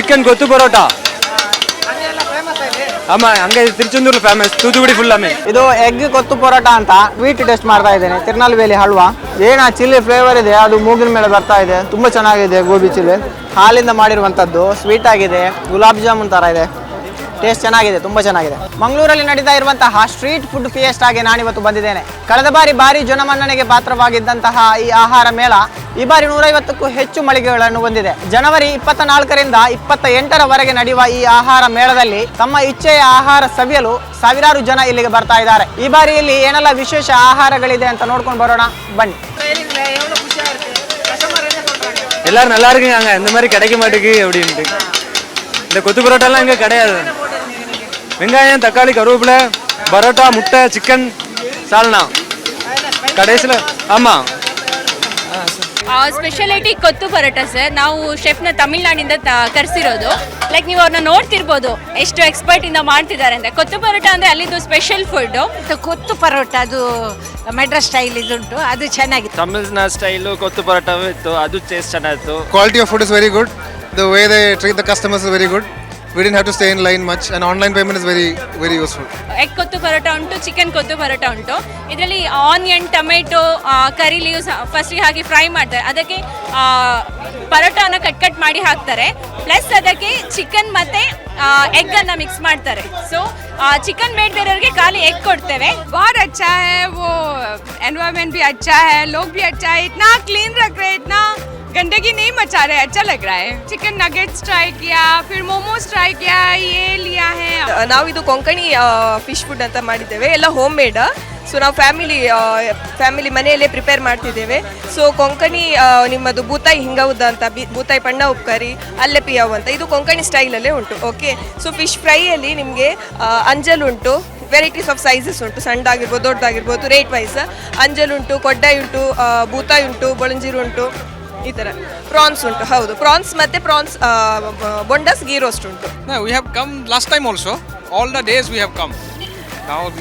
Chicken ಗೊತ್ತು ಪರೋಟ? ಅಮ್ಮ, ಹಂಗೆ ತಿರುಚಂದೂರು ಫೇಮಸ್ ತೂತುಗುಡಿ ಫುಲ್ ಅಮ್ಮ ಇದು ಎಗ್ ಕೊತ್ತು ಪರೋಟ ಅಂತ ಸ್ವೀಟ್ ಟೆಸ್ಟ್ ಮಾಡ್ತಾ ಇದ್ದೇನೆ. ತಿರುನಲ್ವೇಲಿ ಹಲ್ವಾ. ಏನ ಚಿಲ್ಲಿ ಫ್ಲೇವರ್ ಇದೆ? ಅದು ಮೂಗಿನ ಮೇಲೆ ಬರ್ತಾ ಇದೆ. ತುಂಬಾ ಚೆನ್ನಾಗಿದೆ ಗೋಬಿ ಚಿಲ್ಲಿ ಹಾಲಿಂದ ಮಾಡಿರುವಂತದ್ದು ಸ್ವೀಟ್ ಆಗಿದೆ. ಗುಲಾಬ್ ಜಾಮೂನ್ ತರ ಇದೆ. ಟೇಸ್ಟ್ ಚೆನ್ನಾಗಿದೆ ತುಂಬಾ ಚೆನ್ನಾಗಿದೆ ಮಂಗಳೂರಲ್ಲಿ ನಡೀತಾ ಇರುವಂತಹ ಸ್ಟ್ರೀಟ್ ಫುಡ್ ಫಿಯೆಸ್ಟಾಗೆ ನಾನಿವತ್ತು ಬಂದಿದ್ದೇನೆ ಕಳೆದ ಬಾರಿ ಭಾರಿ ಜನಮನ್ನಣೆಗೆ ಪಾತ್ರವಾಗಿದ್ದಂತಹ ಈ ಆಹಾರ ಮೇಳ ಈ ಬಾರಿ ನೂರೈವತ್ತಕ್ಕೂ ಹೆಚ್ಚು ಮಳಿಗೆಗಳನ್ನು ಹೊಂದಿದೆ ಜನವರಿ ಇಪ್ಪತ್ತ ನಾಲ್ಕರಿಂದ ಇಪ್ಪತ್ತ ಎಂಟರವರೆಗೆ ನಡೆಯುವ ಈ ಆಹಾರ ಮೇಳದಲ್ಲಿ ತಮ್ಮ ಇಚ್ಛೆಯ ಆಹಾರ ಸವಿಯಲು ಸಾವಿರಾರು ಜನ ಇಲ್ಲಿಗೆ ಬರ್ತಾ ಇದ್ದಾರೆ ಈ ಬಾರಿ ಇಲ್ಲಿ ಏನೆಲ್ಲ ವಿಶೇಷ ಆಹಾರಗಳಿದೆ ಅಂತ ನೋಡ್ಕೊಂಡು ಬರೋಣ ಬನ್ನಿ எல்லாரும் நல்லா இருக்குங்க இந்த மாதிரி கிடைக்க மாட்டேங்குது அப்படின்ட்டு இந்த கொத்து பரோட்டாலாம் இங்க கிடையாது வெங்காயம் தக்காளி கருவேப்பிலை பரோட்டா முட்டை சிக்கன் சால்னா கடைசியில் ஆமா ಸ್ಪೆಷಾಲಿಟಿ ಕೊತ್ತು ಪರೋಟ ಸರ್ ನಾವು ಶೆಫ್ನ ತಮಿಳ್ನಾಡಿಂದ ಕರೆಸಿರೋದು ಲೈಕ್ ನೀವು ಅವ್ರನ್ನ ನೋಡ್ತಿರ್ಬೋದು ಎಷ್ಟು ಎಕ್ಸ್ಪರ್ಟ್ ಇಂದ ಮಾಡ್ತಿದ್ದಾರೆ ಅಂತ ಕೊತ್ತು ಪರೋಟ ಅಂದ್ರೆ ಅಲ್ಲಿದ್ದು ಸ್ಪೆಷಲ್ ಫುಡ್ ಮತ್ತು ಕೊತ್ತು ಪರೋಟ ಅದು ಮೆಡ್ರಾಸ್ ಸ್ಟೈಲ್ ಇದುಂಟು ಅದು ಚೆನ್ನಾಗಿತ್ತು ತಮಿಳ್ನಾಡು ಸ್ಟೈಲು ಕೊತ್ತು ಪರೋಟವೂ ಇತ್ತು ಅದು ಟೇಸ್ಟ್ ಚೆನ್ನಾಗಿತ್ತು quality of food is very good. The way they treat the customers is very good. We didn't have to stay in line much, and online payment is very, very useful. Egg kothu parotta ಉಂಟು chicken ಕೊತ್ತು parotta ಉಂಟು ಇದರಲ್ಲಿ onion tomato ಕರಿ leaves ಫಸ್ಟಿಗೆ ಹಾಕಿ fry ಮಾಡ್ತಾರೆ ಅದಕ್ಕೆ ಪರೋಟನ cut cut ಮಾಡಿ ಹಾಕ್ತಾರೆ plus ಅದಕ್ಕೆ chicken ಮತ್ತೆ ಎಗ್ ಅನ್ನ ಮಿಕ್ಸ್ ಮಾಡ್ತಾರೆ ಸೊ ಚಿಕನ್ ಬೇಡದಿರೋರಿಗೆ ಖಾಲಿ ಎಗ್ ಕೊಡ್ತೇವೆ बहुत अच्छा है वो एनवायरनमेंट भी अच्छा है लोग भी अच्छा है इतना क्लीन रख रहे हैं इतना गंदगी नहीं मचा रहे अच्छा लग रहा है चिकन नगेट्स ट्राई किया फिर मोमोज ट्राई किया ये लिया है ನಾವಿದು ಕೊಂಕಣಿ ಫಿಶ್ ಫುಡ್ ಅಂತ ಮಾಡಿದ್ದೇವೆ ಎಲ್ಲ ಹೋಮ್ ಮೇಡ್ ಸೊ ನಾವು ಫ್ಯಾಮಿಲಿ ಫ್ಯಾಮಿಲಿ ಮನೆಯಲ್ಲೇ ಪ್ರಿಪೇರ್ ಮಾಡ್ತಿದ್ದೇವೆ ಸೊ ಕೊಂಕಣಿ ಆ, ನಿಮ್ಮದು ಬೂತಾಯಿ ಹಿಂಗೌದ ಅಂತ ಬಿ ಬೂತಾಯಿ ಪಣ್ಣ ಉಪ್ಕರಿ ಅಲ್ಲೆ ಪಿಯಾವ್ ಅಂತ ಇದು ಕೊಂಕಣಿ ಸ್ಟೈಲಲ್ಲೇ ಉಂಟು ಓಕೆ ಸೊ ಫಿಶ್ ಫ್ರೈಯಲ್ಲಿ ನಿಮಗೆ ಅಂಜಲ್ ಉಂಟು ವೆರೈಟೀಸ್ ಆಫ್ ಸೈಜಸ್ ಉಂಟು ಸಣ್ಣದಾಗಿರ್ಬೋದು ದೊಡ್ಡದಾಗಿರ್ಬೋದು ರೇಟ್ ವೈಸ್ ಅಂಜಲ್ ಉಂಟು ಕೊಡ್ಡಾಯಿ ಉಂಟು ಆ, ಬೂತಾಯಿ ಉಂಟು ಬೊಳಂಜೀರು ಉಂಟು ಈ ಥರ ಪ್ರಾನ್ಸ್ ಉಂಟು ಹೌದು. ಪ್ರಾನ್ಸ್ ಮತ್ತೆ ಪ್ರಾನ್ಸ್ ಬೊಂಡಸ್ ಗೀ ರೋಸ್ಟ್ ಉಂಟು. We have come last time also all All the days we have come.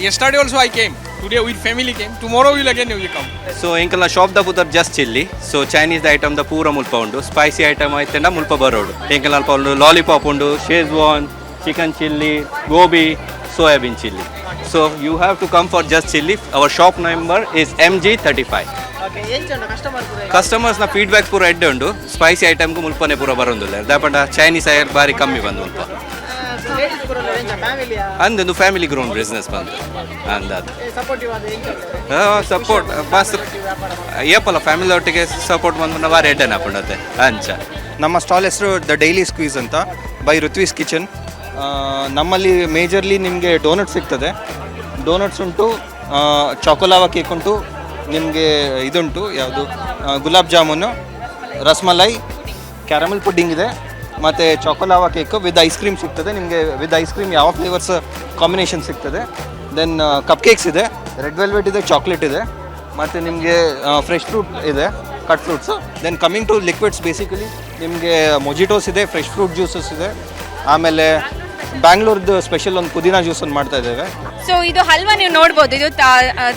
ಎಸ್ಟಾಡಿ also I came today with family came tomorrow will again we come so so shop the ಪುದರ್ just chilli so Chinese item the ಪೂರ ಮುಲ್ಪ ಉಂಡು spicy item ಐತಂಡ ಮುಲ್ಪ ಬರೋಡು ಎಂಕಲ್ ಅಲ್ಪ ಉಂಡು lollipop ಉಂಡು Schezwan chicken chilli gobi soybean chilli so you have to come for just chilli our shop number is M G thirty five ಕಸ್ಟಮರ್ಸ್ನ feedback ಪೂರ ಎಡ್ಡೆ ಉಂಡು ಸ್ಪೈಸಿ ಐಟಮ್ಗೂ ಮುಲ್ಪನೆ ಪೂರ ಬರೋದಿಲ್ಲ ದಾಪಂಡ ಚೈನೀಸ್ ಐರ್ ಬಾರಿ ಕಮ್ಮಿ ಬಂದು ಮುಲ್ಪ. ಅಂದೊಂದು ಫ್ಯಾಮಿಲಿ ಗ್ರೌಂಡ್ ಬಿಸ್ನೆಸ್ ಬಂದು ಅಂದಾದ ಸಪೋರ್ಟ್ ಬಸ್ ಏಪಲ್ಲ ಫ್ಯಾಮಿಲಿ ಒಟ್ಟಿಗೆ ಸಪೋರ್ಟ್ ಬಂದು ಬಾರಿ ಎಡ್ಡೆನ ಪುಂಡತೆ ಅಂಚ. ನಮ್ಮ ಸ್ಟಾಲ್ ಹೆಸರು ದ ಡೈಲಿ ಸ್ಕ್ವೀಸ್ ಅಂತ ಬೈ ಋತ್ವೀಸ್ ಕಿಚನ್ ನಮ್ಮಲ್ಲಿ ಮೇಜರ್ಲಿ ನಿಮಗೆ ಡೋನಟ್ ಸಿಗ್ತದೆ. ಡೋನಟ್ಸ್ ಉಂಟು ಚಾಕೋಲಾವ ಕೇಕ್ ಉಂಟು ನಿಮಗೆ ಇದುಂಟು, ಯಾವುದು? ಗುಲಾಬ್ ಜಾಮೂನು, ರಸ್ಮಲೈ, ಕ್ಯಾರಮಲ್ ಪುಡ್ಡಿಂಗ್ ಇದೆ. ಮತ್ತು choco lava cake with ice cream ಸಿಗ್ತದೆ. ನಿಮಗೆ ವಿತ್ ಐಸ್ ಕ್ರೀಮ್ ಯಾವ ಫ್ಲೇವರ್ಸ್ ಕಾಂಬಿನೇಷನ್ ಸಿಗ್ತದೆ. ದೆನ್ ಕಪ್ ಕೇಕ್ಸ್ ಇದೆ. ರೆಡ್ ವೆಲ್ವೆಟ್ ಇದೆ ಚಾಕ್ಲೇಟ್ ಇದೆ. ಮತ್ತು ನಿಮಗೆ ಫ್ರೆಶ್ ಫ್ರೂಟ್ ಇದೆ cut fruits then coming to liquids basically ನಿಮಗೆ ಮೊಜಿಟೋಸ್ ಇದೆ ಫ್ರೆಶ್ ಫ್ರೂಟ್ ಜ್ಯೂಸಸ್ ಇದೆ. ಆಮೇಲೆ ಬ್ಯಾಂಗ್ಳೂರ್ದು ಸ್ಪೆಷಲ್ ಒಂದು ಪುದೀನ ಜ್ಯೂಸ್ ಒಂದು ಮಾಡ್ತಾ ಇದ್ದೇವೆ. ಸೊ ಇದು ಹಲ್ವಾ ನೀವು ನೋಡ್ಬೋದು. ಇದು ತ- ಆ,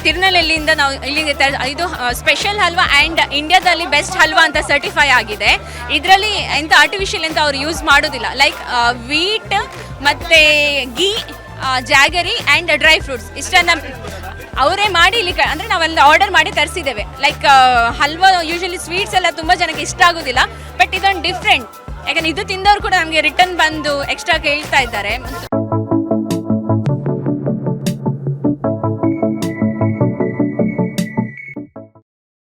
ನಾವು ಇಲ್ಲಿಗೆ ಇದು ಸ್ಪೆಷಲ್ ಹಲ್ವಾ ಆ್ಯಂಡ್ ಇಂಡಿಯಾದಲ್ಲಿ ಬೆಸ್ಟ್ ಹಲ್ವಾ ಅಂತ ಸರ್ಟಿಫೈ ಆಗಿದೆ. ಇದರಲ್ಲಿ ಎಂಥ ಆರ್ಟಿಫಿಷಿಯಲ್ ಅಂತ ಅವ್ರು ಯೂಸ್ ಮಾಡೋದಿಲ್ಲ. ಲೈಕ್ ವೀಟ್ ಮತ್ತು ghee jaggery and dry fruits ಇಷ್ಟನ್ನ ಅವರೇ ಮಾಡಿ ಇಲ್ಲಿ ಅಂದ್ರೆ ನಾವೆಲ್ಲ ಆರ್ಡರ್ ಮಾಡಿ ತರಿಸಿದ್ದೇವೆ. ಲೈಕ್ ಹಲ್ವಾ ಯೂಶಲಿ ಸ್ವೀಟ್ಸ್ ಎಲ್ಲ ತುಂಬ ಜನಕ್ಕೆ ಇಷ್ಟ ಆಗೋದಿಲ್ಲ ಬಟ್ ಇದೊಂದು ಡಿಫ್ರೆಂಟ್ ಯಾಕಂದ್ರೆ ಇದು ತಿಂದವ್ರು ಕೂಡ ನಮಗೆ ರಿಟರ್ನ್ ಬಂದು ಎಕ್ಸ್ಟ್ರಾ ಕೇಳ್ತಾ ಇದ್ದಾರೆ.